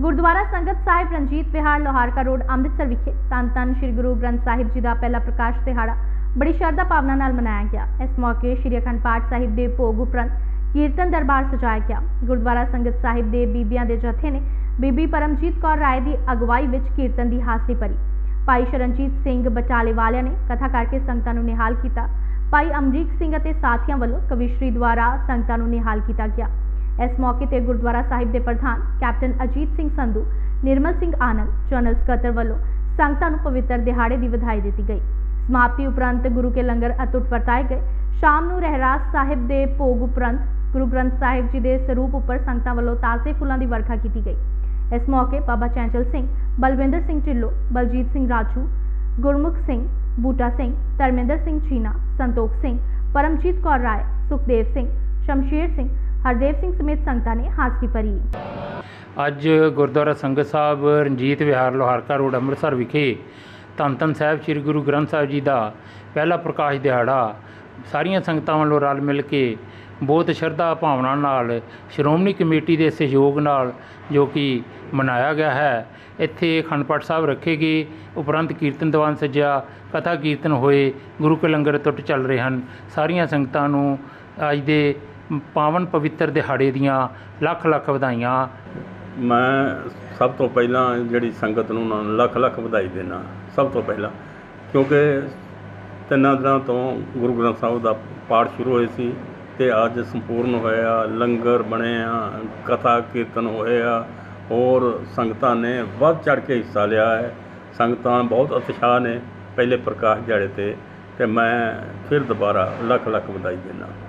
ਗੁਰਦੁਆਰਾ ਸੰਗਤ ਸਾਹਿਬ ਰਣਜੀਤ ਵਿਹਾਰ ਲੋਹਾਰਕਾ ਰੋਡ, ਅੰਮ੍ਰਿਤਸਰ ਵਿਖੇ ਤਨ ਧੰਨ ਸ੍ਰੀ ਗੁਰੂ ਗ੍ਰੰਥ ਸਾਹਿਬ ਜੀ ਦਾ ਪਹਿਲਾ ਪ੍ਰਕਾਸ਼ ਦਿਹਾੜਾ ਬੜੀ ਸ਼ਰਧਾ ਭਾਵਨਾ ਨਾਲ ਮਨਾਇਆ ਗਿਆ। ਇਸ ਮੌਕੇ ਸ੍ਰੀ ਅਖੰਡ ਪਾਠ ਸਾਹਿਬ ਦੇ ਭੋਗ ਉਪਰੰਤ ਕੀਰਤਨ ਦਰਬਾਰ ਸਜਾਇਆ ਗਿਆ। ਗੁਰਦੁਆਰਾ ਸੰਗਤ ਸਾਹਿਬ ਦੇ ਬੀਬੀਆਂ ਦੇ ਜਥੇ ਨੇ ਬੀਬੀ ਪਰਮਜੀਤ ਕੌਰ ਰਾਏ ਦੀ ਅਗਵਾਈ ਵਿੱਚ ਕੀਰਤਨ ਦੀ ਹਾਜ਼ਰੀ ਭਰੀ। ਭਾਈ ਸ਼ਰਨਜੀਤ ਸਿੰਘ ਬਚਾਲੇ ਵਾਲਿਆਂ ਨੇ ਕਥਾ ਕਰਕੇ ਸੰਗਤਾਂ ਨੂੰ ਨਿਹਾਲ ਕੀਤਾ। ਭਾਈ ਅਮਰੀਕ ਸਿੰਘ ਅਤੇ ਸਾਥੀਆਂ ਵੱਲੋਂ ਕਵਿਸ਼ਰੀ ਦੁਆਰਾ ਸੰਗਤਾਂ ਨੂੰ ਨਿਹਾਲ ਕੀਤਾ ਗਿਆ। ਇਸ ਮੌਕੇ ਤੇ ਗੁਰਦੁਆਰਾ ਸਾਹਿਬ ਦੇ ਪ੍ਰਧਾਨ ਕੈਪਟਨ ਅਜੀਤ ਸਿੰਘ ਸੰਧੂ, ਨਿਰਮਲ ਸਿੰਘ ਆਨੰਦ, ਜਨਰਲ ਸਕੱਤਰ ਵੱਲੋਂ ਸੰਗਤਾਂ ਨੂੰ ਪਵਿੱਤਰ ਦਿਹਾੜੇ ਦੀ ਵਧਾਈ ਦਿੱਤੀ ਗਈ। ਸਮਾਪਤੀ ਉਪਰੰਤ ਗੁਰੂ ਕੇ ਲੰਗਰ ਅਟੁੱਟ ਵਰਤਾਏ ਗਏ। ਸ਼ਾਮ ਨੂੰ ਰਹਿਰਾਸ ਸਾਹਿਬ ਦੇ ਭੋਗ ਉਪਰੰਤ ਗੁਰੂ ਗ੍ਰੰਥ ਸਾਹਿਬ ਜੀ ਦੇ ਸਰੂਪ ਉੱਪਰ ਸੰਗਤਾਂ ਵੱਲੋਂ ਤਾਜ਼ੇ ਫੁੱਲਾਂ ਦੀ ਵਰਖਾ ਕੀਤੀ ਗਈ। ਇਸ ਮੌਕੇ ਬਾਬਾ ਚੈਂਚਲ ਸਿੰਘ, ਬਲਵਿੰਦਰ ਸਿੰਘ ਢਿੱਲੋਂ, ਬਲਜੀਤ ਸਿੰਘ ਰਾਜੂ, ਗੁਰਮੁਖ ਸਿੰਘ, ਬੂਟਾ ਸਿੰਘ, ਧਰਮਿੰਦਰ ਸਿੰਘ ਚੀਨਾ, ਸੰਤੋਖ ਸਿੰਘ, ਪਰਮਜੀਤ ਕੌਰ ਰਾਏ, ਸੁਖਦੇਵ ਸਿੰਘ, ਸ਼ਮਸ਼ੀਰ ਸਿੰਘ ਹਰਦੇਵ ਸਿੰਘ ਸਮੇਤ ਸੰਗਤਾਂ ਨੇ ਹਾਜ਼ਰੀ ਭਰੀ। ਅੱਜ ਗੁਰਦੁਆਰਾ ਸੰਗਤ ਸਾਹਿਬ ਰਣਜੀਤ ਵਿਹਾਰ ਲੋਹਾਰਕਾ ਰੋਡ ਅੰਮ੍ਰਿਤਸਰ ਵਿਖੇ ਧੰਨ ਧੰਨ ਸਾਹਿਬ ਸ੍ਰੀ ਗੁਰੂ ਗ੍ਰੰਥ ਸਾਹਿਬ ਜੀ ਦਾ ਪਹਿਲਾ ਪ੍ਰਕਾਸ਼ ਦਿਹਾੜਾ ਸਾਰੀਆਂ ਸੰਗਤਾਂ ਵੱਲੋਂ ਰਲ ਮਿਲ ਕੇ ਬਹੁਤ ਸ਼ਰਧਾ ਭਾਵਨਾ ਨਾਲ ਸ਼੍ਰੋਮਣੀ ਕਮੇਟੀ ਦੇ ਸਹਿਯੋਗ ਨਾਲ ਜੋ ਕਿ ਮਨਾਇਆ ਗਿਆ ਹੈ, ਇੱਥੇ ਅਖੰਡ ਪਾਠ ਸਾਹਿਬ ਰੱਖੇ ਗਏ, ਉਪਰੰਤ ਕੀਰਤਨ ਦੀਵਾਨ ਸਜਿਆ, ਕਥਾ ਕੀਰਤਨ ਹੋਏ, ਗੁਰੂ ਕੇ ਲੰਗਰ ਟੁੱਟ ਚੱਲ ਰਹੇ ਹਨ। ਸਾਰੀਆਂ ਸੰਗਤਾਂ ਨੂੰ ਅੱਜ ਦੇ ਪਾਵਨ ਪਵਿੱਤਰ ਦਿਹਾੜੇ ਦੀਆਂ ਲੱਖ ਲੱਖ ਵਧਾਈਆਂ। ਮੈਂ ਸਭ ਤੋਂ ਪਹਿਲਾਂ ਜਿਹੜੀ ਸੰਗਤ ਨੂੰ ਉਹਨਾਂ ਨੂੰ ਲੱਖ ਲੱਖ ਵਧਾਈ ਦੇਣਾ ਸਭ ਤੋਂ ਪਹਿਲਾਂ। ਕਿਉਂਕਿ ਤਿੰਨਾਂ ਦਿਨਾਂ ਤੋਂ ਗੁਰੂ ਗ੍ਰੰਥ ਸਾਹਿਬ ਦਾ ਪਾਠ ਸ਼ੁਰੂ ਹੋਏ ਸੀ ਤੇ ਅੱਜ ਸੰਪੂਰਨ ਹੋਇਆ, ਲੰਗਰ ਬਣੇ ਆ ਕਥਾ ਕੀਰਤਨ ਹੋਇਆ, ਹੋਰ ਸੰਗਤਾਂ ਨੇ ਵੱਧ ਚੜ ਕੇ ਹਿੱਸਾ ਲਿਆ ਹੈ। ਸੰਗਤਾਂ ਬਹੁਤ ਉਤਸ਼ਾਹ ਨੇ ਪਹਿਲੇ ਪ੍ਰਕਾਸ਼ ਦਿਹਾੜੇ ਤੇ ਤੇ ਮੈਂ ਫਿਰ ਦੁਬਾਰਾ ਲੱਖ ਲੱਖ ਵਧਾਈ ਦਿੰਦਾ।